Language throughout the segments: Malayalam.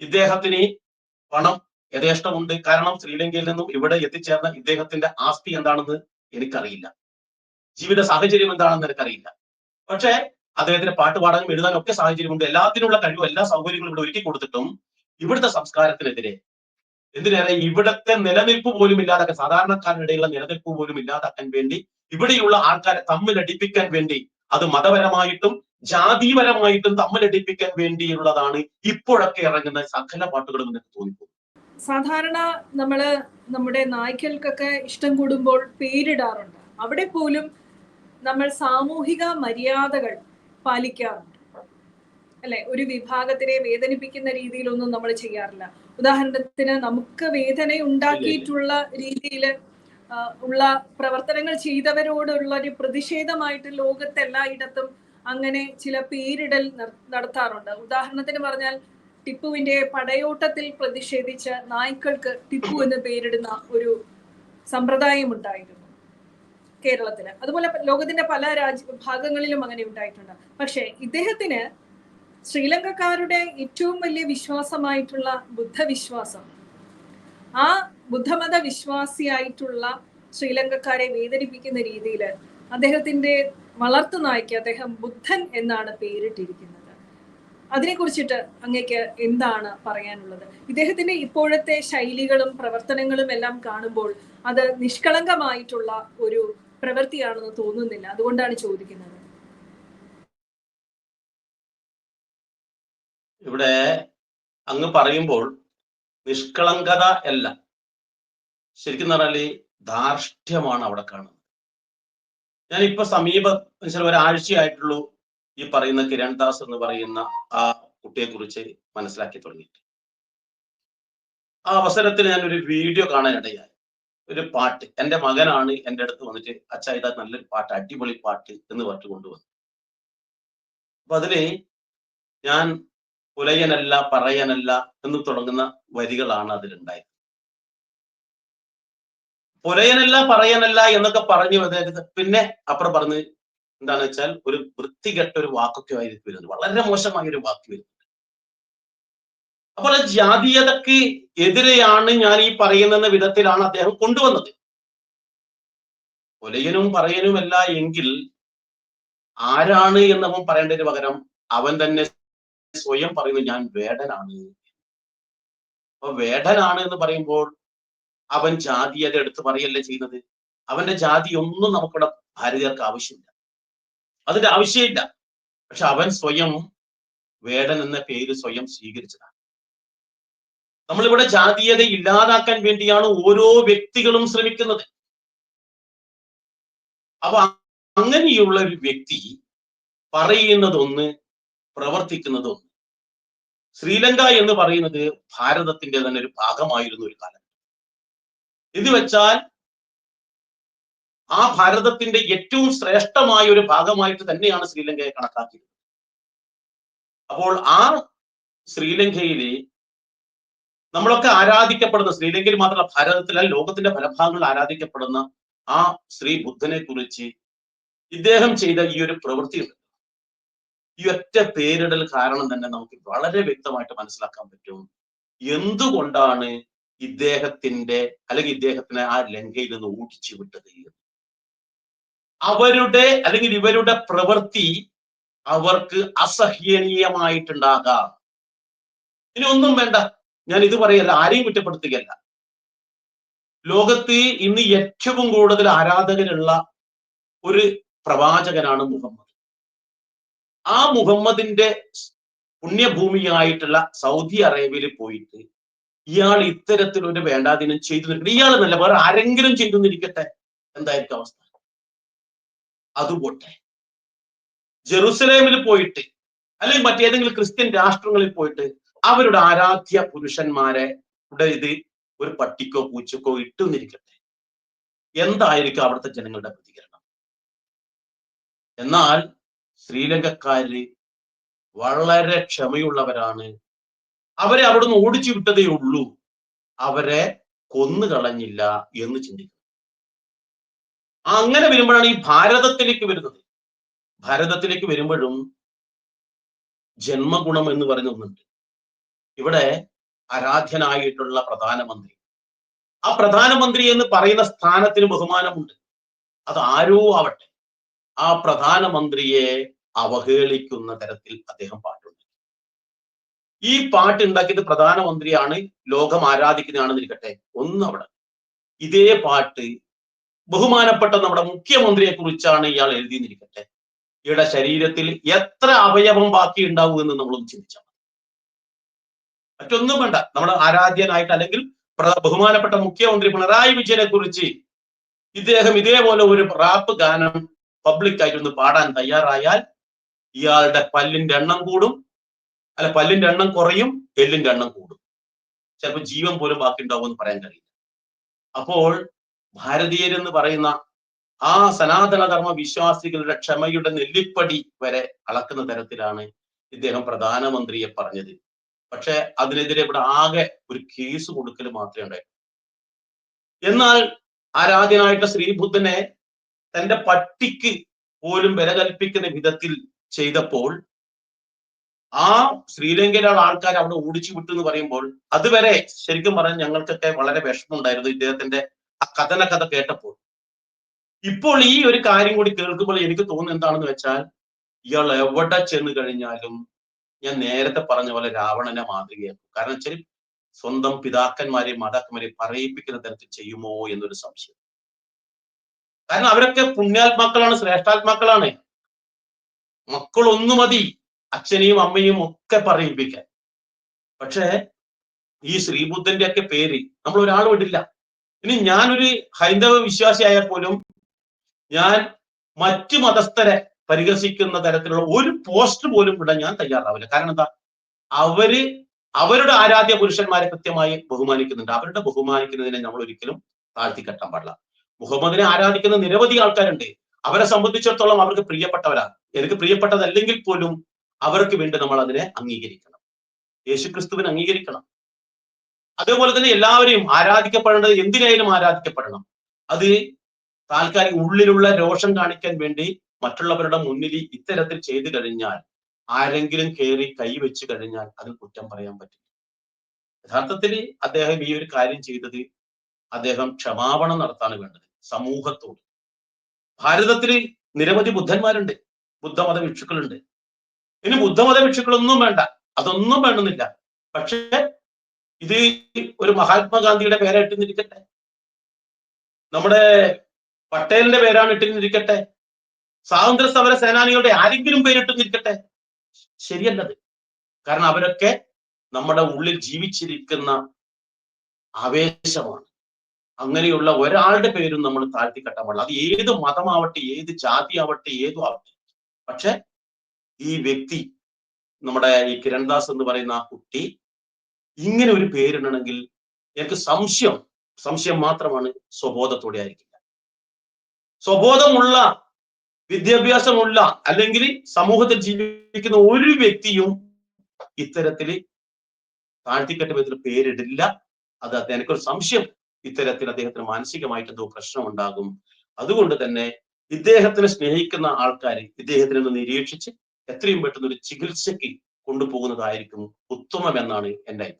ഇദ്ദേഹത്തിന് പണം യഥേഷ്ടമുണ്ട്. കാരണം ശ്രീലങ്കയിൽ നിന്നും ഇവിടെ എത്തിച്ചേർന്ന ഇദ്ദേഹത്തിന്റെ ആസ്തി എന്താണെന്ന് എനിക്കറിയില്ല. ജീവിത സാഹചര്യം എന്താണെന്ന് എനിക്കറിയില്ല. പക്ഷേ അദ്ദേഹത്തിന് പാട്ട് പാടാനും എഴുതാനും ഒക്കെ സാഹചര്യമുണ്ട്. എല്ലാത്തിനുള്ള കഴിവും എല്ലാ സൗകര്യങ്ങളും ഇവിടെ ഒരുക്കി കൊടുത്തിട്ടും ഇവിടുത്തെ സംസ്കാരത്തിനെതിരെ എന്തിനേറെ ഇവിടത്തെ നിലനിൽപ്പ് പോലും ഇല്ലാതാക്കാൻ സാധാരണക്കാരുടെ ഇടയിലുള്ള നിലനിൽപ്പ് പോലും ഇല്ലാതാക്കാൻ വേണ്ടി ഇവിടെയുള്ള ആൾക്കാരെ തമ്മിലടിപ്പിക്കാൻ വേണ്ടി അത് മതപരമായിട്ടും ജാതിപരമായിട്ടും തമ്മിലടിപ്പിക്കാൻ വേണ്ടിയുള്ളതാണ് ഇപ്പോഴൊക്കെ ഇറങ്ങുന്ന സകല പാട്ടുകളും എനിക്ക് തോന്നിപ്പോകും സാധാരണ നമ്മൾ നമ്മുടെ നായ്ക്കൾക്കൊക്കെ ഇഷ്ടം കൂടുമ്പോൾ പേരിടാറുണ്ട്. അവിടെ പോലും നമ്മൾ സാമൂഹിക മര്യാദകൾ പാലിക്കാറുണ്ട്. അല്ലെ? ഒരു വിഭാഗത്തിനെ വേദനിപ്പിക്കുന്ന രീതിയിലൊന്നും നമ്മൾ ചെയ്യാറില്ല. ഉദാഹരണത്തിന് നമുക്ക് വേദന ഉണ്ടാക്കിയിട്ടുള്ള രീതിയിൽ ഉള്ള പ്രവർത്തനങ്ങൾ ചെയ്തവരോടുള്ള ഒരു പ്രതിഷേധമായിട്ട് ലോകത്തെല്ലായിടത്തും അങ്ങനെ ചില പേരിടൽ നട- നടത്താറുണ്ട്. ഉദാഹരണത്തിന് പറഞ്ഞാൽ ടിപ്പുവിന്റെ പടയോട്ടത്തിൽ പ്രതിഷേധിച്ച് നായ്ക്കൾക്ക് ടിപ്പു എന്ന് പേരിടുന്ന ഒരു സമ്പ്രദായമുണ്ടായിരുന്നു കേരളത്തിന്. അതുപോലെ ലോകത്തിന്റെ പല രാജ്യ ഭാഗങ്ങളിലും അങ്ങനെ ഉണ്ടായിട്ടുണ്ട്. പക്ഷേ ഇദ്ദേഹത്തിന് ശ്രീലങ്കക്കാരുടെ ഏറ്റവും വലിയ വിശ്വാസമായിട്ടുള്ള ബുദ്ധവിശ്വാസം ആ ബുദ്ധമത വിശ്വാസിയായിട്ടുള്ള ശ്രീലങ്കക്കാരെ വേദനിപ്പിക്കുന്ന രീതിയിൽ അദ്ദേഹത്തിന്റെ വളർത്തു നായ്ക്ക് അദ്ദേഹം ബുദ്ധൻ എന്നാണ് പേരിട്ടിരിക്കുന്നത്. അതിനെ കുറിച്ചിട്ട് അങ്ങേക്ക് എന്താണ് പറയാനുള്ളത്? ഇദ്ദേഹത്തിന്റെ ഇപ്പോഴത്തെ ശൈലികളും പ്രവർത്തനങ്ങളും എല്ലാം കാണുമ്പോൾ അത് നിഷ്കളങ്കമായിട്ടുള്ള ഒരു പ്രവൃത്തിയാണെന്ന് തോന്നുന്നില്ല. അതുകൊണ്ടാണ് ചോദിക്കുന്നത്. ഇവിടെ അങ്ങ് പറയുമ്പോൾ നിഷ്കളങ്കത അല്ല. ശരിക്കും പറഞ്ഞാൽ ധാർഷ്ട്യമാണ് അവിടെ കാണുന്നത്. ഞാൻ സമീപ ഒരാഴ്ചയായിട്ടുള്ളൂ ഈ പറയുന്ന കിരൺ ദാസ് എന്ന് പറയുന്ന ആ കുട്ടിയെ കുറിച്ച് മനസ്സിലാക്കി തുടങ്ങിയിട്ട്. ആ അവസരത്തിൽ ഞാൻ ഒരു വീഡിയോ കാണാനിടയായി. ഒരു പാട്ട്. എന്റെ മകനാണ് എന്റെ അടുത്ത് വന്നിട്ട് അച്ഛ ഇതാ നല്ലൊരു പാട്ട് അടിപൊളി പാട്ട് എന്ന് പറഞ്ഞു കൊണ്ടുവന്നു. അപ്പൊ അതിൽ ഞാൻ പുലയനല്ല പറയനല്ല എന്ന് തുടങ്ങുന്ന വരികളാണ് അതിലുണ്ടായത് പുലയനല്ല പറയനല്ല എന്നൊക്കെ പറഞ്ഞു അതായത് പിന്നെ അപ്പുറം പറഞ്ഞ് എന്താണെന്ന് വെച്ചാൽ ഒരു വൃത്തികെട്ട ഒരു വാക്കൊക്കെ ആയിരിക്കും വരുന്നത്. വളരെ മോശമായ ഒരു വാക്ക് വരുന്നത് അപ്പോൾ ജാതീയതക്ക് എതിരെയാണ് ഞാൻ ഈ പറയുന്ന വിധത്തിലാണ് അദ്ദേഹം കൊണ്ടുവന്നത്. പുലയനും പറയനുമല്ല എങ്കിൽ ആരാണ് എന്നവൻ പറയേണ്ടതിന് പകരം അവൻ തന്നെ സ്വയം പറയുന്നു ഞാൻ വേടനാണ്. അപ്പൊ വേടനാണ് എന്ന് പറയുമ്പോൾ അവൻ ജാതിയത എടുത്തു പറയല്ലേ ചെയ്യുന്നത്. അവന്റെ ജാതി ഒന്നും നമുക്കിവിടെ ഭാരതീയർക്ക് ആവശ്യമില്ല. അതിന്റെ ആവശ്യമില്ല. പക്ഷെ അവൻ സ്വയം വേടൻ എന്ന പേര് സ്വയം സ്വീകരിച്ചതാണ്. നമ്മളിവിടെ ജാതീയത ഇല്ലാതാക്കാൻ വേണ്ടിയാണ് ഓരോ വ്യക്തികളും ശ്രമിക്കുന്നത്. അപ്പൊ അങ്ങനെയുള്ള ഒരു വ്യക്തി പറയുന്നതൊന്ന് പ്രവർത്തിക്കുന്നതൊന്ന്. ശ്രീലങ്ക എന്ന് പറയുന്നത് ഭാരതത്തിന്റെ തന്നെ ഒരു ഭാഗമായിരുന്നു ഒരു കാലം ഇത് വെച്ചാൽ ആ ഭാരതത്തിന്റെ ഏറ്റവും ശ്രേഷ്ഠമായ ഒരു ഭാഗമായിട്ട് തന്നെയാണ് ശ്രീലങ്കയെ കണക്കാക്കിയത്. അപ്പോൾ ആ ശ്രീലങ്കയിലെ നമ്മളൊക്കെ ആരാധിക്കപ്പെടുന്ന ശ്രീലങ്കയിൽ മാത്രമല്ല ഭാരതത്തിലെ ലോകത്തിന്റെ പല ആരാധിക്കപ്പെടുന്ന ആ ശ്രീ ബുദ്ധനെ കുറിച്ച് ഇദ്ദേഹം ചെയ്ത ഈ ഒരു പ്രവൃത്തി ഈ ഒറ്റ പേരിടൽ കാരണം തന്നെ നമുക്ക് വളരെ വ്യക്തമായിട്ട് മനസ്സിലാക്കാൻ പറ്റും. എന്തുകൊണ്ടാണ് ഇദ്ദേഹത്തിന്റെ അല്ലെങ്കിൽ ഇദ്ദേഹത്തിനെ ആ ലങ്കയിൽ നിന്ന് ഓടിച്ചു വിട്ടത്. അവരുടെ അല്ലെങ്കിൽ ഇവരുടെ പ്രവൃത്തി അവർക്ക് അസഹ്യനീയമായിട്ടുണ്ടാകാം. ഇനി ഒന്നും വേണ്ട. ഞാൻ ഇത് പറയല്ല ആരെയും കുറ്റപ്പെടുത്തുകയല്ല. ലോകത്ത് ഇന്ന് ഏറ്റവും കൂടുതൽ ആരാധകരുള്ള ഒരു പ്രവാചകനാണ് മുഹമ്മദ്. ആ മുഹമ്മദിന്റെ പുണ്യഭൂമിയായിട്ടുള്ള സൗദി അറേബ്യയിൽ പോയിട്ട് ഇയാൾ ഇത്തരത്തിലൊരു വേണ്ടാതിനും ചെയ്തു നിൽക്കട്ടെ ഇയാൾ നല്ല വേറെ ആരെങ്കിലും ചെയ്തു നിൽക്കട്ടെ എന്തായിരിക്കും അവസ്ഥ? അതുപോട്ടെ ജെറുസലേമിൽ പോയിട്ട് അല്ലെങ്കിൽ മറ്റേതെങ്കിലും ക്രിസ്ത്യൻ രാഷ്ട്രങ്ങളിൽ പോയിട്ട് അവരുടെ ആരാധ്യ പുരുഷന്മാരെ ഇത് ഒരു പട്ടിക്കോ പൂച്ചക്കോ ഇട്ടു നിൽക്കട്ടെ എന്തായിരിക്കും അവിടുത്തെ ജനങ്ങളുടെ പ്രതികരണം? എന്നാൽ ശ്രീലങ്കക്കാര് വളരെ ക്ഷമയുള്ളവരാണ് അവരെ അവിടുന്ന് ഓടിച്ചു വിട്ടതേ ഉള്ളൂ. അവരെ കൊന്നു കളഞ്ഞില്ല എന്ന് ചിന്തിക്കുന്നു. അങ്ങനെ വരുമ്പോഴാണ് ഈ ഭാരതത്തിലേക്ക് വരുന്നത്. ഭാരതത്തിലേക്ക് വരുമ്പോഴും ജന്മഗുണം എന്ന് പറയുന്ന ഒന്നുണ്ട്. ഇവിടെ ആരാധ്യനായിട്ടുള്ള പ്രധാനമന്ത്രി. ആ പ്രധാനമന്ത്രി എന്ന് പറയുന്ന സ്ഥാനത്തിന് ബഹുമാനമുണ്ട്. അത് ആരോ ആവട്ടെ. ആ പ്രധാനമന്ത്രിയെ അവഹേളിക്കുന്ന തരത്തിൽ അദ്ദേഹം പാട്ടുണ്ട് ഈ പാട്ട് ഉണ്ടാക്കിയത് പ്രധാനമന്ത്രിയാണ് ലോകം ആരാധിക്കുന്നതാണെന്ന് ഇരിക്കട്ടെ. ഒന്ന് അവിടെ. ഇതേ പാട്ട് ബഹുമാനപ്പെട്ട നമ്മുടെ മുഖ്യമന്ത്രിയെ കുറിച്ചാണ് ഇയാൾ എഴുതിയിരിക്കട്ടെ ഇയാളുടെ ശരീരത്തിൽ എത്ര അവയവം ബാക്കി ഉണ്ടാവും എന്ന് നമ്മളൊന്ന് ചിന്തിച്ചാൽ. മറ്റൊന്നും വേണ്ട. നമ്മുടെ ആരാധ്യനായിട്ട് അല്ലെങ്കിൽ ബഹുമാനപ്പെട്ട മുഖ്യമന്ത്രി പിണറായി വിജയനെ കുറിച്ച് ഇദ്ദേഹം ഇതേപോലെ ഒരു റാപ്പ് ഗാനം പബ്ലിക് ആയിട്ടൊന്ന് പാടാൻ തയ്യാറായാൽ ഇയാളുടെ പല്ലിന്റെ എണ്ണം കൂടും. അല്ല പല്ലിന്റെ എണ്ണം കുറയും എല്ലിന്റെ എണ്ണം കൂടും. ചിലപ്പോൾ ജീവൻ പോലും ബാക്കി ഉണ്ടാവുമെന്ന് പറയാൻ കഴിയില്ല. അപ്പോൾ ഭാരതീയരെന്ന് പറയുന്ന ആ സനാതനധർമ്മ വിശ്വാസികളുടെ ക്ഷമയുടെ നെല്ലിപ്പടി വരെ അളക്കുന്ന തരത്തിലാണ് ഇദ്ദേഹം പ്രധാനമന്ത്രിയെ പറഞ്ഞത്. പക്ഷെ അതിനെതിരെ ഇവിടെ ആകെ ഒരു കേസ് കൊടുക്കൽ മാത്രമേ ഉണ്ടായിരുന്നു എന്നാൽ ആരാധ്യനായിട്ട് ശ്രീബുദ്ധനെ തന്റെ പട്ടിക്ക് പോലും വില കൽപ്പിക്കുന്ന വിധത്തിൽ ചെയ്തപ്പോൾ ആ ശ്രീലങ്കയിലുള്ള ആൾക്കാർ അവിടെ ഓടിച്ചു വിട്ടു എന്ന് പറയുമ്പോൾ അതുവരെ ശരിക്കും പറഞ്ഞാൽ ഞങ്ങൾക്കൊക്കെ വളരെ വിഷമമുണ്ടായിരുന്നു ഇദ്ദേഹത്തിന്റെ ആ കഥന കഥ കേട്ടപ്പോൾ. ഇപ്പോൾ ഈ ഒരു കാര്യം കൂടി കേൾക്കുമ്പോൾ എനിക്ക് തോന്നുന്നത് എന്താണെന്ന് വെച്ചാൽ ഇയാൾ എവിടെ ചെന്ന് കഴിഞ്ഞാലും ഞാൻ നേരത്തെ പറഞ്ഞ പോലെ രാവണനെ മാതൃകയാക്കും കാരണം വെച്ചാൽ സ്വന്തം പിതാക്കന്മാരെയും മാതാക്കന്മാരെയും പറയിപ്പിക്കുന്ന തരത്തിൽ ചെയ്യുമോ എന്നൊരു സംശയം. കാരണം അവരൊക്കെ പുണ്യാത്മാക്കളാണ് ശ്രേഷ്ഠാത്മാക്കളാണ്. മക്കളൊന്നു മതി അച്ഛനെയും അമ്മയും ഒക്കെ പറയിപ്പിക്കാൻ. പക്ഷേ ഈ ശ്രീബുദ്ധന്റെ ഒക്കെ പേര് നമ്മൾ ഒരാൾ വിടില്ല. ഇനി ഞാനൊരു ഹൈന്ദവ വിശ്വാസിയായ പോലും ഞാൻ മറ്റു മതസ്ഥരെ പരിഹസിക്കുന്ന തരത്തിലുള്ള ഒരു പോസ്റ്റ് പോലും വിടാൻ ഞാൻ തയ്യാറാവില്ല. കാരണം എന്താ? അവർ അവരുടെ ആരാധ്യ പുരുഷന്മാരെ കൃത്യമായി ബഹുമാനിക്കുന്നുണ്ട്. അവരുടെ ബഹുമാനിക്കുന്നതിനെ നമ്മൾ ഒരിക്കലും താഴ്ത്തി കെട്ടാൻ പാടില്ല. മുഹമ്മദിനെ ആരാധിക്കുന്ന നിരവധി ആൾക്കാരുണ്ട്. അവരെ സംബന്ധിച്ചിടത്തോളം അവർക്ക് പ്രിയപ്പെട്ടവരാണ്. എനിക്ക് പ്രിയപ്പെട്ടതല്ലെങ്കിൽ പോലും അവർക്ക് വേണ്ടി നമ്മൾ അതിനെ അംഗീകരിക്കണം. യേശുക്രിസ്തുവിനെ അംഗീകരിക്കണം. അതേപോലെ തന്നെ എല്ലാവരെയും ആരാധിക്കപ്പെടേണ്ടത് എന്തിനായാലും ആരാധിക്കപ്പെടണം. അത് താൽക്കാലിക ഉള്ളിലുള്ള രോഷം കാണിക്കാൻ വേണ്ടി മറ്റുള്ളവരുടെ മുന്നിൽ ഇത്തരത്തിൽ ചെയ്തു കഴിഞ്ഞാൽ ആരെങ്കിലും കയറി കൈവച്ച് കഴിഞ്ഞാൽ അത് കുറ്റം പറയാൻ പറ്റില്ല. യഥാർത്ഥത്തിൽ അദ്ദേഹം ഈ ഒരു കാര്യം ചെയ്തത് അദ്ദേഹം ക്ഷമാപണം നടത്താണ് വേണ്ടത് സമൂഹത്തോട്. ഭാരതത്തിൽ നിരവധി ബുദ്ധന്മാരുണ്ട് ബുദ്ധമത ഭിക്ഷുക്കളുണ്ട്. ഇനി ബുദ്ധമത ഭിക്ഷുക്കളൊന്നും വേണ്ട. അതൊന്നും വേണമെന്നില്ല. പക്ഷേ ഇത് ഒരു മഹാത്മാഗാന്ധിയുടെ പേരാ ഇട്ടിരിക്കട്ടെ നമ്മുടെ പട്ടേലിന്റെ പേരാണ് ഇട്ടിരുന്നിരിക്കട്ടെ. സ്വാതന്ത്ര്യ സമര സേനാനികളുടെ ആരെങ്കിലും പേരിട്ടിരിക്കട്ടെ ശരിയല്ലത്. കാരണം അവരൊക്കെ നമ്മുടെ ഉള്ളിൽ ജീവിച്ചിരിക്കുന്ന ആവേശമാണ്. അങ്ങനെയുള്ള ഒരാളുടെ പേരും നമ്മൾ താഴ്ത്തിക്കെട്ടാൻ പാടില്ല. അത് ഏത് മതമാവട്ടെ ഏത് ജാതി ആവട്ടെ ഏതും ആവട്ടെ. പക്ഷെ ഈ വ്യക്തി നമ്മുടെ ഈ കിരൺദാസ് എന്ന് പറയുന്ന ആ കുട്ടി ഇങ്ങനെ ഒരു പേരിടണമെങ്കിൽ എനിക്ക് സംശയം സംശയം മാത്രമാണ് സ്വബോധത്തോടെ ആയിരിക്കില്ല. സ്വബോധമുള്ള വിദ്യാഭ്യാസമുള്ള അല്ലെങ്കിൽ സമൂഹത്തിൽ ജീവിക്കുന്ന ഒരു വ്യക്തിയും ഇത്തരത്തിൽ താഴ്ത്തിക്കെട്ട വിധത്തിൽ പേരിടില്ല. അത് എനിക്കൊരു സംശയം. ഇത്തരത്തിൽ അദ്ദേഹത്തിന് മാനസികമായിട്ട് എന്തോ പ്രശ്നം ഉണ്ടാകും അതുകൊണ്ട് തന്നെ ഇദ്ദേഹത്തിനെ സ്നേഹിക്കുന്ന ആൾക്കാർ ഇദ്ദേഹത്തിനെ നിരീക്ഷിച്ച് എത്രയും പെട്ടെന്ന് ഒരു ചികിത്സയ്ക്ക് കൊണ്ടുപോകുന്നതായിരിക്കും ഉത്തമം എന്നാണ് എന്റെ അഭിപ്രായം.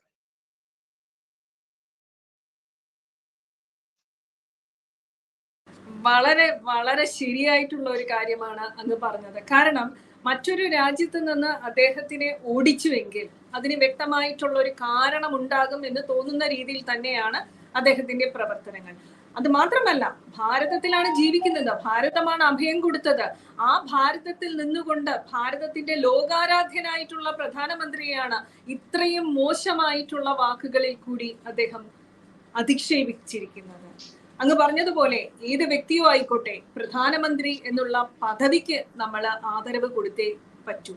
വളരെ വളരെ ശരിയായിട്ടുള്ള ഒരു കാര്യമാണ് അങ്ങ് പറഞ്ഞത്. കാരണം മറ്റൊരു രാജ്യത്ത് നിന്ന് അദ്ദേഹത്തിനെ ഓടിച്ചുവെങ്കിൽ അതിന് വ്യക്തമായിട്ടുള്ള ഒരു കാരണം ഉണ്ടാകും എന്ന് തോന്നുന്ന രീതിയിൽ തന്നെയാണ് അദ്ദേഹത്തിന്റെ പ്രവർത്തനങ്ങൾ. അത് മാത്രമല്ല ഭാരതത്തിലാണ് ജീവിക്കുന്നത്. ഭാരതമാണ് അഭയം കൊടുത്തത്. ആ ഭാരതത്തിൽ നിന്നുകൊണ്ട് ഭാരതത്തിന്റെ ലോകാരാധ്യനായിട്ടുള്ള പ്രധാനമന്ത്രിയാണ് ഇത്രയും മോശമായിട്ടുള്ള വാക്കുകളിൽ കൂടി അദ്ദേഹം അധിക്ഷേപിച്ചിരിക്കുന്നത്. അങ്ങ് പറഞ്ഞതുപോലെ ഏത് വ്യക്തിയോ ആയിക്കോട്ടെ പ്രധാനമന്ത്രി എന്നുള്ള പദവിക്ക് നമ്മൾ ആദരവ് കൊടുത്തേ പറ്റൂ.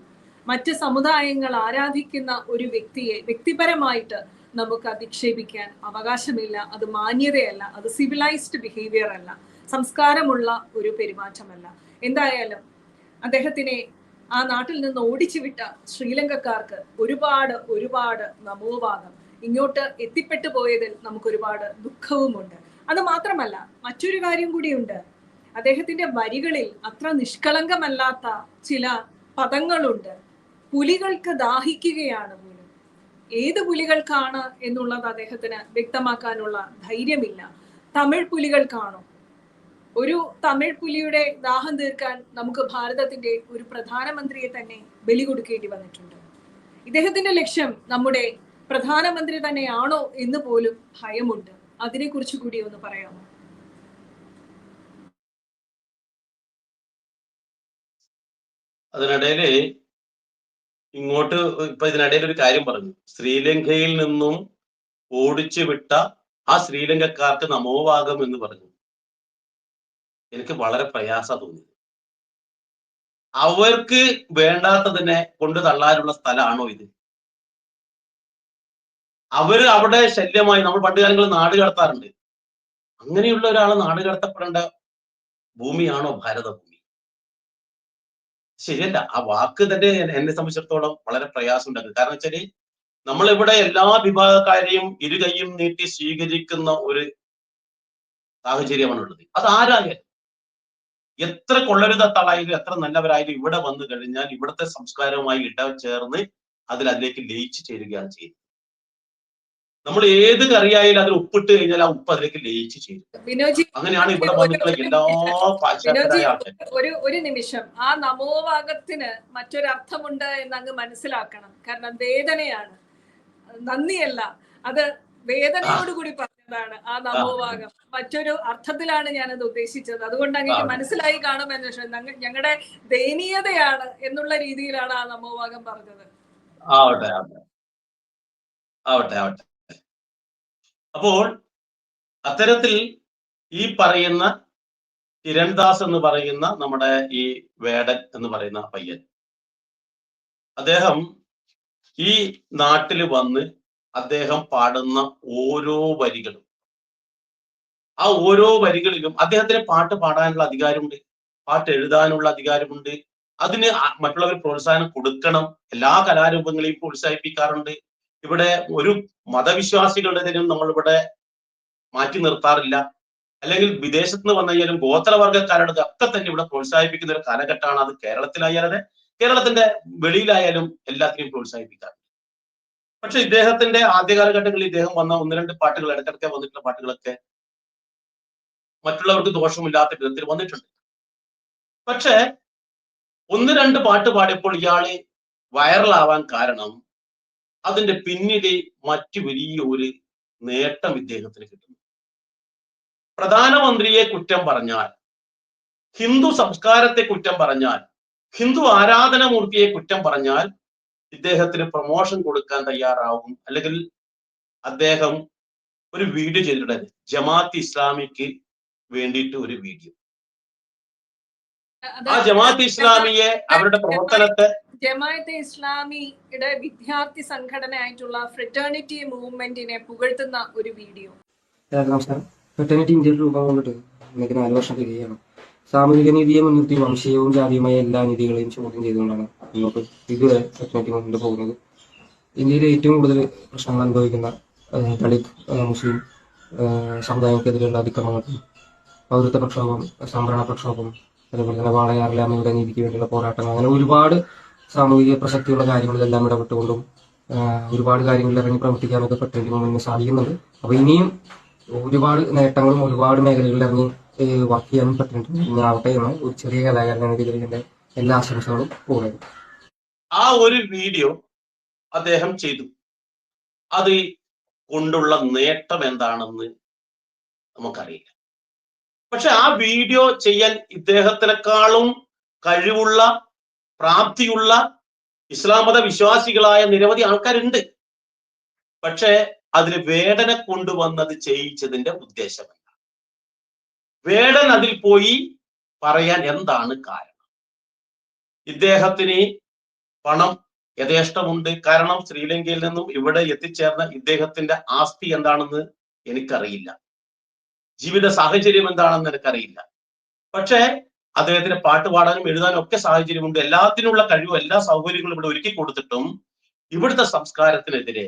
മറ്റ് സമുദായങ്ങൾ ആരാധിക്കുന്ന ഒരു വ്യക്തിയെ വ്യക്തിപരമായിട്ട് നമുക്ക് അധിക്ഷേപിക്കാൻ അവകാശമില്ല അത് മാന്യതയല്ല അത് സിവിലൈസ്ഡ് ബിഹേവിയർ അല്ല സംസ്കാരമുള്ള ഒരു പെരുമാറ്റമല്ല. എന്തായാലും അദ്ദേഹത്തിനെ ആ നാട്ടിൽ നിന്ന് ഓടിച്ചു വിട്ട ശ്രീലങ്കക്കാർക്ക് ഒരുപാട് ഒരുപാട് നമോവാദം. ഇങ്ങോട്ട് എത്തിപ്പെട്ടു പോയതിൽ നമുക്ക് ഒരുപാട് ദുഃഖവുമുണ്ട്. അത് മാത്രമല്ല മറ്റൊരു കാര്യം കൂടിയുണ്ട്. അദ്ദേഹത്തിന്റെ വരികളിൽ അത്ര നിഷ്കളങ്കമല്ലാത്ത ചില പദങ്ങളുണ്ട്. പുലികൾക്ക് ദാഹിക്കുകയാണ് ഏത് പുലികൾക്കാണ് എന്നുള്ളത് അദ്ദേഹത്തിന് വ്യക്തമാക്കാനുള്ള ധൈര്യമില്ല. തമിഴ് പുലികൾക്കാണോ ഒരു തമിഴ് പുലിയുടെ ദാഹം തീർക്കാൻ നമുക്ക് ഭാരതത്തിന്റെ ഒരു പ്രധാനമന്ത്രിയെ തന്നെ ബലി കൊടുക്കേണ്ടി വന്നിട്ടുണ്ട്. ഇദ്ദേഹത്തിന്റെ ലക്ഷ്യം നമ്മുടെ പ്രധാനമന്ത്രി തന്നെയാണോ എന്ന് പോലും ഭയമുണ്ട്. അതിനെക്കുറിച്ച് കൂടി ഒന്ന് പറയാമോ? അതിനിടയിൽ ഇങ്ങോട്ട് ഇപ്പൊ ഇതിനിടയിൽ ഒരു കാര്യം പറഞ്ഞു. ശ്രീലങ്കയിൽ നിന്നും ഓടിച്ചു വിട്ട ആ ശ്രീലങ്കക്കാർക്ക് നമോവാകം എന്ന് പറഞ്ഞു. എനിക്ക് വളരെ പ്രയാസ തോന്നി അവർക്ക് വേണ്ടാത്തതിനെ കൊണ്ട് തള്ളാനുള്ള സ്ഥലമാണോ ഇത്? അവർ അവിടെ ശല്യമായി നമ്മൾ പണ്ട് കാലങ്ങളിൽ നാട് കടത്താറുണ്ട്. അങ്ങനെയുള്ള ഒരാൾ നാട് കടത്തപ്പെടേണ്ട ഭൂമിയാണോ ഭാരതഭൂമി? ശരിയല്ല ആ വാക്ക് തന്നെ എന്നെ- സംബന്ധിച്ചിടത്തോളം വളരെ പ്രയാസം ഉണ്ടാക്കും കാരണം വെച്ചാൽ നമ്മളിവിടെ എല്ലാ വിഭാഗക്കാരെയും ഇരു കൈയും നീട്ടി സ്വീകരിക്കുന്ന ഒരു സാഹചര്യമാണ് ഉള്ളത് അത് ആരായാലും എത്ര കൊള്ളരുതാത്താളായാലും എത്ര നല്ലവരായാലും ഇവിടെ വന്നു കഴിഞ്ഞാൽ ഇവിടുത്തെ സംസ്കാരവുമായി ഇട ചേർന്ന് അതിൽ അതിലേക്ക് ലയിച്ചു ചേരുകയാണ് ചെയ്യുന്നത്. നമ്മൾ ഏത് കറിയായാലും അതിൽ ഉപ്പിട്ട് കഴിഞ്ഞാൽ ആ ഉപ്പ് അതിലേക്ക് ലയിച്ച് ചെയ്യും അങ്ങനെയാണ് ഇവിടെ വന്നിട്ടുള്ള എല്ലാ ഒരു ഒരു നിമിഷം ആ നമോവാകത്തിന് മറ്റൊരർത്ഥമുണ്ട് എന്ന് അങ്ങ് മനസ്സിലാക്കണം. കാരണം വേദനയാണ്. നന്ദിയല്ല. അത് വേദനയോടുകൂടി പറഞ്ഞതാണ് ആ നമോവാഗം മറ്റൊരു അർത്ഥത്തിലാണ് ഞാനത് ഉദ്ദേശിച്ചത്. അതുകൊണ്ട് അങ്ങനെ. മനസ്സിലായി കാണുമെന്ന് ഞങ്ങളുടെ ദയനീയതയാണ് എന്നുള്ള രീതിയിലാണ് ആ നമോവാഗം പറഞ്ഞത്. ആവട്ടെ ആവട്ടെ. ആവട്ടെ ആവട്ടെ. അപ്പോൾ അത്തരത്തിൽ ഈ പറയുന്ന കിരൺദാസ് എന്ന് പറയുന്ന നമ്മുടെ ഈ വേടൻ എന്ന് പറയുന്ന പയ്യൻ. അദ്ദേഹം ഈ നാട്ടിൽ വന്ന് അദ്ദേഹം പാടുന്ന ഓരോ വരികളും. ആ ഓരോ വരികളിലും അദ്ദേഹത്തിന് പാട്ട് പാടാനുള്ള അധികാരമുണ്ട്. പാട്ട് എഴുതാനുള്ള അധികാരമുണ്ട്. അതിന് മറ്റുള്ളവർ പ്രോത്സാഹനം കൊടുക്കണം. എല്ലാ കലാരൂപങ്ങളെയും പ്രോത്സാഹിപ്പിക്കാറുണ്ട്. ഇവിടെ ഒരു മതവിശ്വാസികളുടേതിനും നമ്മൾ ഇവിടെ മാറ്റി നിർത്താറില്ല. അല്ലെങ്കിൽ വിദേശത്ത് നിന്ന് വന്നു കഴിഞ്ഞാലും ഗോത്രവർഗക്കാരുടെ ഒക്കെ തന്നെ ഇവിടെ പ്രോത്സാഹിപ്പിക്കുന്ന ഒരു കാലഘട്ടമാണ് അത് കേരളത്തിലായാലും കേരളത്തിന്റെ വെളിയിലായാലും എല്ലാത്തിനെയും പ്രോത്സാഹിപ്പിക്കാറുണ്ട്. പക്ഷെ ഇദ്ദേഹത്തിന്റെ ആദ്യ കാലഘട്ടങ്ങളിൽ ഇദ്ദേഹം വന്ന ഒന്ന് രണ്ട് പാട്ടുകൾ ഇടയ്ക്കിടയ്ക്ക് വന്നിട്ടുള്ള പാട്ടുകളൊക്കെ മറ്റുള്ളവർക്ക് ദോഷമില്ലാത്ത വിധത്തിൽ വന്നിട്ടുണ്ട്. പക്ഷെ ഒന്ന് രണ്ട് പാട്ട് പാടിയപ്പോൾ ഇയാൾ വൈറലാവാൻ കാരണം അതിന്റെ പിന്നിലെ മറ്റു വലിയ ഒരു നേട്ടം ഇദ്ദേഹത്തിന് കിട്ടുന്നു. പ്രധാനമന്ത്രിയെ കുറ്റം പറഞ്ഞാൽ ഹിന്ദു സംസ്കാരത്തെ കുറ്റം പറഞ്ഞാൽ ഹിന്ദു ആരാധനമൂർത്തിയെ കുറ്റം പറഞ്ഞാൽ ഇദ്ദേഹത്തിന് പ്രൊമോഷൻ കൊടുക്കാൻ തയ്യാറാവും. അല്ലെങ്കിൽ അദ്ദേഹം ഒരു വീഡിയോ ചെയ്തിട്ടുണ്ട് ജമാഅത്ത് ഇസ്ലാമിക്ക് വേണ്ടിയിട്ട് ഒരു വീഡിയോ ആ ജമാഅത്ത് ഇസ്ലാമിയെ അവരുടെ പ്രവർത്തനത്തെ ജമാഅത്തെ ഇസ്ലാമിയുടെ വിദ്യാർത്ഥി സംഘടനയായിട്ടുള്ള ഫ്രിറ്റേണിറ്റി മൂവ്മെന്റിനെ പുകഴ്ത്തുന്ന ഒരു വീഡിയോ നമസ്കാരം ഇന്ത്യയിൽ രൂപം കൊണ്ടിട്ട് ഇന്നത്തെ നാല് വർഷം തികയാണ് സാമൂഹിക നീതിയെ മുൻനിർത്തി വംശീയവും ജാതിയുമായ എല്ലാ നീതികളെയും ചോദ്യം ചെയ്തുകൊണ്ടാണ് നിങ്ങൾക്ക് ഇതുവരെ ഫെറ്റേണിറ്റി മുന്നോട്ട് പോകുന്നത്. ഇന്ത്യയിൽ ഏറ്റവും കൂടുതൽ പ്രശ്നങ്ങൾ അനുഭവിക്കുന്ന ദളിത് മുസ്ലിം സമുദായങ്ങൾക്കെതിരെയുള്ള അതിക്രമങ്ങൾക്കും പൗരത്വ പ്രക്ഷോഭം സംവരണ പ്രക്ഷോഭം അതുപോലെ തന്നെ വാളയാറിലെ അമ്മയുടെ നീതിക്ക് വേണ്ടിയുള്ള പോരാട്ടങ്ങൾ അങ്ങനെ ഒരുപാട് സാമൂഹിക പ്രസക്തിയുള്ള കാര്യങ്ങളിലെല്ലാം ഇടപെട്ടുകൊണ്ടും ഒരുപാട് കാര്യങ്ങളിൽ ഇറങ്ങി പ്രവർത്തിക്കാനൊക്കെ ഫെറ്റേണിറ്റി മൂവ്മെന്റിന് സാധിക്കുന്നുണ്ട്. അപ്പൊ ഇനിയും ഒരുപാട് നേട്ടങ്ങളും ഒരുപാട് മേഖലകളിൽ ഇറങ്ങി വർക്ക് ചെയ്യാനും പറ്റുന്നുണ്ട്. ആവട്ടെ എന്ന് ഒരു ചെറിയ കലാകാരനാണ് ഇതിലെ എല്ലാ ആശംസകളും പോകുന്നത് ആ ഒരു വീഡിയോ അദ്ദേഹം ചെയ്തു. അത് കൊണ്ടുള്ള നേട്ടം എന്താണെന്ന് നമുക്കറിയില്ല. പക്ഷെ ആ വീഡിയോ ചെയ്യാൻ ഇദ്ദേഹത്തിനേക്കാളും കഴിവുള്ള പ്രാപ്തിയുള്ള ഇസ്ലാം മത വിശ്വാസികളായ നിരവധി ആൾക്കാരുണ്ട്. പക്ഷെ അതിൽ വേടന കൊണ്ടുവന്നത് ചെയ്യിച്ചതിന്റെ ഉദ്ദേശമല്ല. വേടൻ അതിൽ പോയി പറയാൻ എന്താണ് കാരണം? ഇദ്ദേഹത്തിന് പണം യഥേഷ്ടമുണ്ട്. കാരണം ശ്രീലങ്കയിൽ നിന്നും ഇവിടെ എത്തിച്ചേർന്ന ഇദ്ദേഹത്തിന്റെ ആസ്തി എന്താണെന്ന് എനിക്കറിയില്ല. ജീവിത സാഹചര്യം എന്താണെന്ന് എനിക്കറിയില്ല. പക്ഷേ അദ്ദേഹത്തിന് പാട്ട് പാടാനും എഴുതാനും ഒക്കെ സാഹചര്യമുണ്ട്. എല്ലാത്തിനുള്ള കഴിവും എല്ലാ സൗകര്യങ്ങളും ഇവിടെ ഒരുക്കി കൊടുത്തിട്ടും ഇവിടുത്തെ സംസ്കാരത്തിനെതിരെ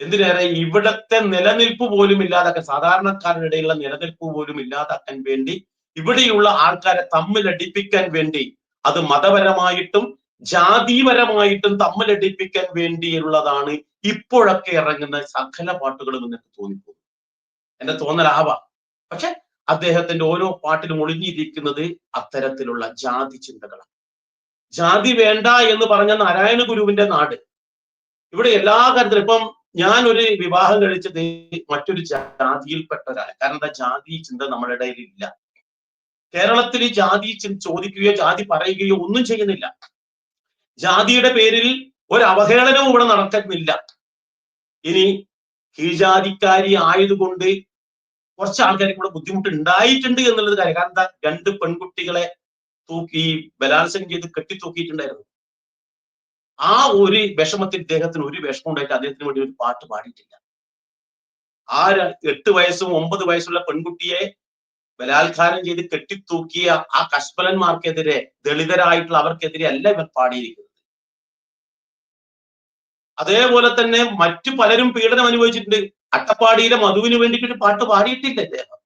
എന്തിനേറെ ഇവിടത്തെ നിലനിൽപ്പ് പോലും ഇല്ലാതാക്കാൻ സാധാരണക്കാരുടെ ഇടയിലുള്ള നിലനിൽപ്പ് പോലും ഇല്ലാതാക്കാൻ വേണ്ടി ഇവിടെയുള്ള ആൾക്കാരെ തമ്മിലടിപ്പിക്കാൻ വേണ്ടി അത് മതപരമായിട്ടും ജാതിപരമായിട്ടും തമ്മിലടിപ്പിക്കാൻ വേണ്ടിയുള്ളതാണ് ഇപ്പോഴൊക്കെ ഇറങ്ങുന്ന സകല പാട്ടുകളും എന്നൊക്കെ തോന്നിപ്പോകും എന്റെ തോന്നലാവാം പക്ഷെ അദ്ദേഹത്തിന്റെ ഓരോ പാട്ടിലും ഒളിഞ്ഞിരിക്കുന്നത് അത്തരത്തിലുള്ള ജാതി ചിന്തകളാണ്. ജാതി വേണ്ട എന്ന് പറഞ്ഞ നാരായണ ഗുരുവിന്റെ നാട്. ഇവിടെ എല്ലാ കാര്യത്തിലും ഇപ്പം ഞാൻ ഒരു വിവാഹം കഴിച്ചത് മറ്റൊരു ജാതിയിൽപ്പെട്ട ഒരാളെ കാരണം എന്താ? ജാതി ചിന്ത നമ്മുടെ ഇടയിൽ ഇല്ല. കേരളത്തിൽ ജാതി ചോദിക്കുകയോ ജാതി പറയുകയോ ഒന്നും ചെയ്യുന്നില്ല. ജാതിയുടെ പേരിൽ ഒരു അവഹേളനവും ഇവിടെ നടക്കുന്നില്ല. ഇനി കീഴ്ജാതിക്കാരി ആയതുകൊണ്ട് കുറച്ച് ആൾക്കാർക്ക് ഇവിടെ ബുദ്ധിമുട്ട് ഉണ്ടായിട്ടുണ്ട് എന്നുള്ളത് കാര്യം. കാരണം എന്താ? രണ്ട് പെൺകുട്ടികളെ തൂക്കി ബലാത്സംഗം ചെയ്ത് കെട്ടിത്തൂക്കിയിട്ടുണ്ടായിരുന്നു. ആ ഒരു വിഷമത്തിൽ ഇദ്ദേഹത്തിന് ഒരു വിഷമം ഉണ്ടായിട്ട് അദ്ദേഹത്തിന് വേണ്ടി ഒരു പാട്ട് പാടിയിട്ടില്ല. ആ എട്ട് വയസ്സും ഒമ്പത് വയസ്സുള്ള പെൺകുട്ടിയെ ബലാത്കാരം ചെയ്ത് കെട്ടിത്തൂക്കിയ ആ കസ്ബലന്മാർക്കെതിരെ ദളിതരായിട്ടുള്ള അവർക്കെതിരെ അല്ല ഇവർ പാടിയിരിക്കുന്നത്. അതേപോലെ തന്നെ മറ്റു പലരും പീഡനം അനുഭവിച്ചിട്ടുണ്ട്. അട്ടപ്പാടിയിലെ മധുവിന് വേണ്ടിയിട്ട് ഒരു പാട്ട് പാടിയിട്ടില്ല ഇദ്ദേഹം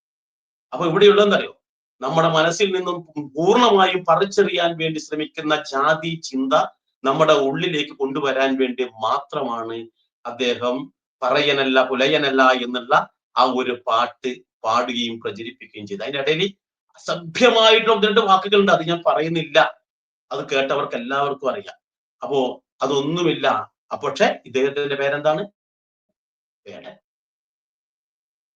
അപ്പൊ ഇവിടെയുള്ളതെന്നറിയോ നമ്മുടെ മനസ്സിൽ നിന്നും പൂർണമായും പറിച്ചെറിയാൻ വേണ്ടി ശ്രമിക്കുന്ന ജാതി ചിന്ത നമ്മുടെ ഉള്ളിലേക്ക് കൊണ്ടുവരാൻ വേണ്ടി മാത്രമാണ് അദ്ദേഹം പറയനല്ല പുലയനല്ല എന്നുള്ള ആ ഒരു പാട്ട് പാടുകയും പ്രചരിപ്പിക്കുകയും ചെയ്തു അതിന്റെ ഇടയിൽ അസഭ്യമായിട്ടുള്ള രണ്ട് വാക്കുകളുണ്ട്. അത് ഞാൻ പറയുന്നില്ല. അത് കേട്ടവർക്ക് എല്ലാവർക്കും അറിയാം. അപ്പോ അതൊന്നുമില്ല. പക്ഷെ ഇദ്ദേഹത്തിന്റെ പേരെന്താണ്? വേടൻ.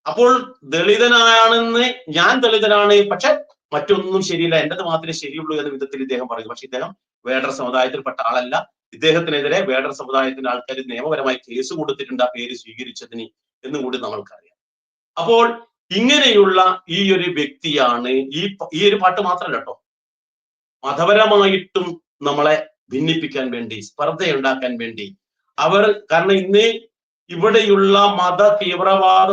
അപ്പോൾ ദളിതനാണെന്ന് ഞാൻ ദളിതനാണ് പക്ഷെ മറ്റൊന്നും ശരിയില്ല. എന്റേത് മാത്രമേ ശരിയുള്ളൂ എന്ന വിധത്തിൽ ഇദ്ദേഹം പറയും പക്ഷെ ഇദ്ദേഹം വേടർ സമുദായത്തിൽപ്പെട്ട ആളല്ല. ഇദ്ദേഹത്തിനെതിരെ വേടർ സമുദായത്തിന്റെ ആൾക്കാർ നിയമപരമായി കേസ് കൊടുത്തിട്ടുണ്ട്. ആ പേര് സ്വീകരിച്ചതിന് എന്നും കൂടി നമ്മൾക്കറിയാം. അപ്പോൾ ഇങ്ങനെയുള്ള ഈ ഒരു വ്യക്തിയാണ് ഈ ഈ ഒരു പാട്ട് മാത്രമല്ല കേട്ടോ. മതപരമായിട്ടും നമ്മളെ ഭിന്നിപ്പിക്കാൻ വേണ്ടി സ്പർദ്ധയുണ്ടാക്കാൻ വേണ്ടി. അവർ കാരണം ഇന്ന് ഇവിടെയുള്ള മത തീവ്രവാദ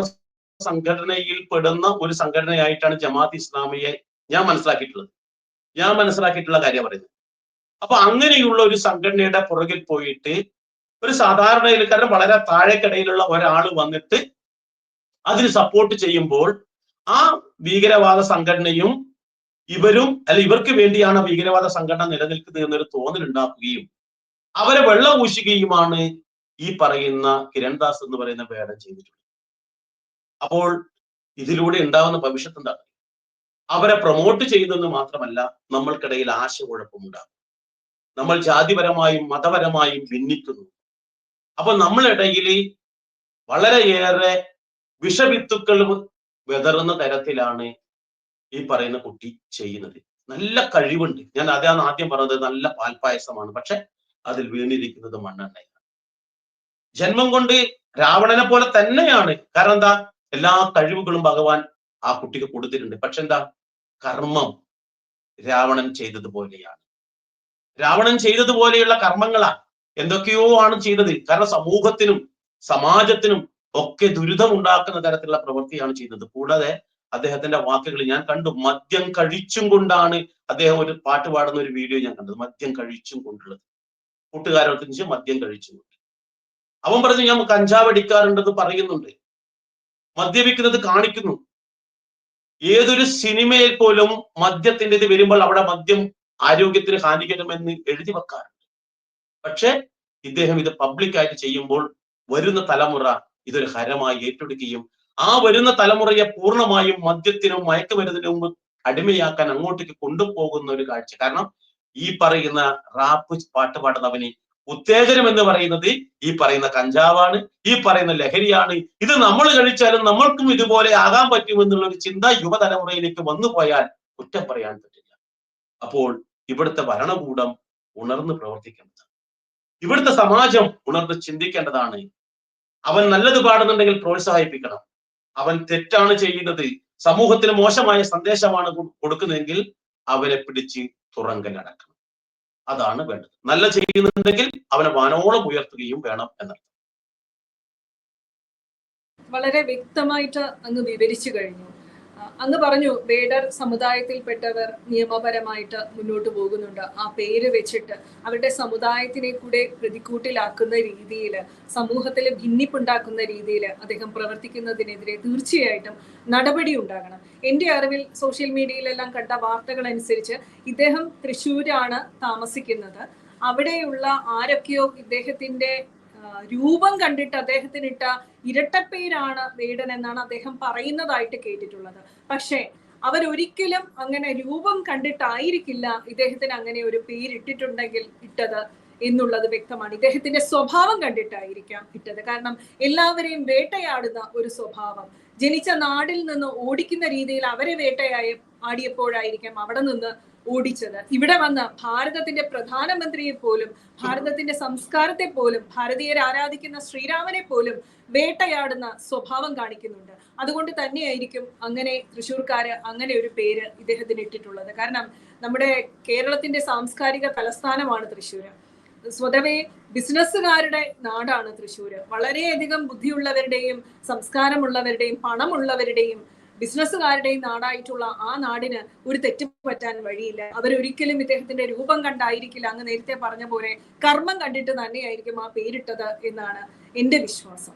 സംഘടനയിൽ പെടുന്ന ഒരു സംഘടനയായിട്ടാണ് ജമാഅത്ത് ഇസ്ലാമിയെ ഞാൻ മനസ്സിലാക്കിയിട്ടുള്ളത്. ഞാൻ മനസ്സിലാക്കിയിട്ടുള്ള കാര്യം പറയുന്നത്. അപ്പൊ അങ്ങനെയുള്ള ഒരു സംഘടനയുടെ പുറകിൽ പോയിട്ട് ഒരു സാധാരണക്കാരൻ വളരെ താഴേക്കിടയിലുള്ള ഒരാൾ വന്നിട്ട് അതിന് സപ്പോർട്ട് ചെയ്യുമ്പോൾ ആ ഭീകരവാദ സംഘടനയും ഇവരും അല്ല ഇവർക്ക് വേണ്ടിയാണ് ഭീകരവാദ സംഘടന നിലനിൽക്കുന്നത് എന്നൊരു തോന്നലുണ്ടാക്കുകയും അവരെ വെള്ളം ഊശുകയുമാണ് ഈ പറയുന്ന കിരൺദാസ് എന്ന് പറയുന്ന വേടം ചെയ്തിട്ടുള്ളത്. അപ്പോൾ ഇതിലൂടെ ഉണ്ടാവുന്ന ഭവിഷ്യത്ത് എന്താണ് അവരെ പ്രൊമോട്ട് ചെയ്യുന്നെന്ന് മാത്രമല്ല നമ്മൾക്കിടയിൽ ആശയക്കുഴപ്പമുണ്ടാകും. നമ്മൾ ജാതിപരമായും മതപരമായും ഭിന്നിക്കുന്നു. അപ്പൊ നമ്മളിടയിൽ വളരെയേറെ വിഷവിത്തുക്കൾ വിതറുന്ന തരത്തിലാണ് ഈ പറയുന്ന കുട്ടി ചെയ്യുന്നത്. നല്ല കഴിവുണ്ട്. ഞാൻ അതാണ് ആദ്യം പറഞ്ഞത്. നല്ല പാൽപായസമാണ് പക്ഷെ അതിൽ വീണിരിക്കുന്നത് മണ്ണെണ്ണയാണ്. ജന്മം കൊണ്ട് രാവണനെ പോലെ തന്നെയാണ്. കാരണം എന്താ? എല്ലാ കഴിവുകളും ഭഗവാൻ ആ കുട്ടിക്ക് കൊടുത്തിട്ടുണ്ട്. പക്ഷെ എന്താ? കർമ്മം രാവണൻ ചെയ്തതുപോലെയാണ്. രാവണൻ ചെയ്തതുപോലെയുള്ള കർമ്മങ്ങളാണ്. എന്തൊക്കെയോ ആണ് ചെയ്തത്. കാരണം സമൂഹത്തിനും സമാജത്തിനും ഒക്കെ ദുരിതം ഉണ്ടാക്കുന്ന തരത്തിലുള്ള പ്രവൃത്തിയാണ് ചെയ്തത്. കൂടാതെ അദ്ദേഹത്തിന്റെ വാക്കുകൾ ഞാൻ കണ്ടു. മദ്യം കഴിച്ചും കൊണ്ടാണ് അദ്ദേഹം ഒരു പാട്ട് പാടുന്ന ഒരു വീഡിയോ ഞാൻ കണ്ടത്. മദ്യം കഴിച്ചും കൊണ്ടുള്ളത്. കൂട്ടുകാരോട് വെച്ച് മദ്യം കഴിച്ചും കൊണ്ട്. അവൻ പറഞ്ഞു ഞാൻ കഞ്ചാവ് അടിക്കാറുണ്ടെന്ന് പറയുന്നുണ്ട്. മദ്യപിക്കുന്നത് കാണിക്കുന്നു. ഏതൊരു സിനിമയിൽ പോലും മദ്യത്തിന്റെ ഇത് വരുമ്പോൾ അവിടെ മദ്യം ആരോഗ്യത്തിന് ഹാനികരമെന്ന് എഴുതി വെക്കാറുണ്ട്. പക്ഷെ ഇദ്ദേഹം ഇത് പബ്ലിക്കായിട്ട് ചെയ്യുമ്പോൾ വരുന്ന തലമുറ ഇതൊരു ഹരമായി ഏറ്റെടുക്കുകയും ആ വരുന്ന തലമുറയെ പൂർണമായും മദ്യത്തിനും മയക്കുമരുന്നിനും അടിമയാക്കാൻ അങ്ങോട്ടേക്ക് കൊണ്ടുപോകുന്ന ഒരു കാഴ്ച. കാരണം ഈ പറയുന്ന റാപ്പ് പാട്ട് പാടുന്നവന് ഉത്തേജനം എന്ന് പറയുന്നത് ഈ പറയുന്ന കഞ്ചാവാണ് ഈ പറയുന്ന ലഹരിയാണ്. ഇത് നമ്മൾ കഴിച്ചാലും നമ്മൾക്കും ഇതുപോലെ ആകാൻ പറ്റുമെന്നുള്ള ഒരു ചിന്ത യുവതലമുറയിലേക്ക് വന്നു പോയാൽ കുറ്റം പറയാൻ പറ്റില്ല. അപ്പോൾ ഇവിടുത്തെ ഭരണകൂടം ഉണർന്ന് പ്രവർത്തിക്കേണ്ടതാണ്. ഇവിടുത്തെ സമാജം ഉണർന്ന് ചിന്തിക്കേണ്ടതാണ്. അവൻ നല്ലത് പാടുന്നുണ്ടെങ്കിൽ പ്രോത്സാഹിപ്പിക്കണം. അവൻ തെറ്റാണ് ചെയ്യുന്നത്. സമൂഹത്തിന് മോശമായ സന്ദേശമാണ് കൊടുക്കുന്നതെങ്കിൽ അവരെ പിടിച്ച് തുറങ്കലടക്കണം. അതാണ് വേണ്ടത്. നല്ല ചെയ്യുന്നുണ്ടെങ്കിൽ അവനെ വാനോളം ഉയർത്തുകയും വേണം എന്നർത്ഥം. വളരെ വ്യക്തമായിട്ട് അങ്ങ് വിവരിച്ചു കഴിഞ്ഞു. അങ്ങ് പറഞ്ഞു വേടർ സമുദായത്തിൽപ്പെട്ടവർ നിയമപരമായിട്ട് മുന്നോട്ട് പോകുന്നുണ്ട്. ആ പേര് വെച്ചിട്ട് അവരുടെ സമുദായത്തിനെ കൂടെ പ്രതിക്കൂട്ടിലാക്കുന്ന രീതിയിൽ സമൂഹത്തിൽ ഭിന്നിപ്പുണ്ടാക്കുന്ന രീതിയിൽ അദ്ദേഹം പ്രവർത്തിക്കുന്നതിനെതിരെ തീർച്ചയായിട്ടും നടപടി ഉണ്ടാകണം. എന്റെ അറിവിൽ സോഷ്യൽ മീഡിയയിലെല്ലാം കണ്ട വാർത്തകൾ അനുസരിച്ച് ഇദ്ദേഹം തൃശ്ശൂരാണ് താമസിക്കുന്നത്. അവിടെയുള്ള ആരൊക്കെയോ ഇദ്ദേഹത്തിന്റെ രൂപം കണ്ടിട്ട് അദ്ദേഹത്തിന് ഇട്ട ഇരട്ടപ്പേരാണ് വേടൻ എന്നാണ് അദ്ദേഹം പറയുന്നതായിട്ട് കേട്ടിട്ടുള്ളത്. പക്ഷേ അവരൊരിക്കലും അങ്ങനെ രൂപം കണ്ടിട്ടായിരിക്കില്ല ഇദ്ദേഹത്തിന് അങ്ങനെ ഒരു പേരിട്ടിട്ടുണ്ടെങ്കിൽ ഇട്ടത് എന്നുള്ളത് വ്യക്തമാണ്. ഇദ്ദേഹത്തിന്റെ സ്വഭാവം കണ്ടിട്ടായിരിക്കാം ഇട്ടത്. കാരണം എല്ലാവരെയും വേട്ടയാടുന്ന ഒരു സ്വഭാവം. ജനിച്ച നാടിൽ നിന്ന് ഓടിക്കുന്ന രീതിയിൽ അവരെ വേട്ടയായ ആടിയപ്പോഴായിരിക്കാം അവിടെ നിന്ന് ഓടിച്ചത്. ഇവിടെ വന്ന ഭാരതത്തിന്റെ പ്രധാനമന്ത്രിയെ പോലും ഭാരതത്തിന്റെ സംസ്കാരത്തെ പോലും ഭാരതീയർ ആരാധിക്കുന്ന ശ്രീരാമനെ പോലും വേട്ടയാടുന്ന സ്വഭാവം കാണിക്കുന്നുണ്ട്. അതുകൊണ്ട് തന്നെയായിരിക്കും അങ്ങനെ തൃശ്ശൂർക്കാര് അങ്ങനെ ഒരു പേര് ഇദ്ദേഹത്തിന് ഇട്ടിട്ടുള്ളത്. കാരണം നമ്മുടെ കേരളത്തിന്റെ സാംസ്കാരിക തലസ്ഥാനമാണ് തൃശ്ശൂർ സ്വതവേ ബിസിനസ്സുകാരുടെ നാടാണ് തൃശ്ശൂര്. വളരെയധികം ബുദ്ധിയുള്ളവരുടെയും സംസ്കാരമുള്ളവരുടെയും പണമുള്ളവരുടെയും ബിസിനസ്സുകാരുടെയും നാടായിട്ടുള്ള ആ നാടിന് ഒരു തെറ്റ് പറ്റാൻ വഴിയില്ല. അവരൊരിക്കലും ഇദ്ദേഹത്തിന്റെ രൂപം കണ്ടായിരിക്കില്ല. അങ്ങ് നേരത്തെ പറഞ്ഞ പോലെ കർമ്മം കണ്ടിട്ട് തന്നെയായിരിക്കും ആ പേരിട്ടത് എന്നാണ് എന്റെ വിശ്വാസം.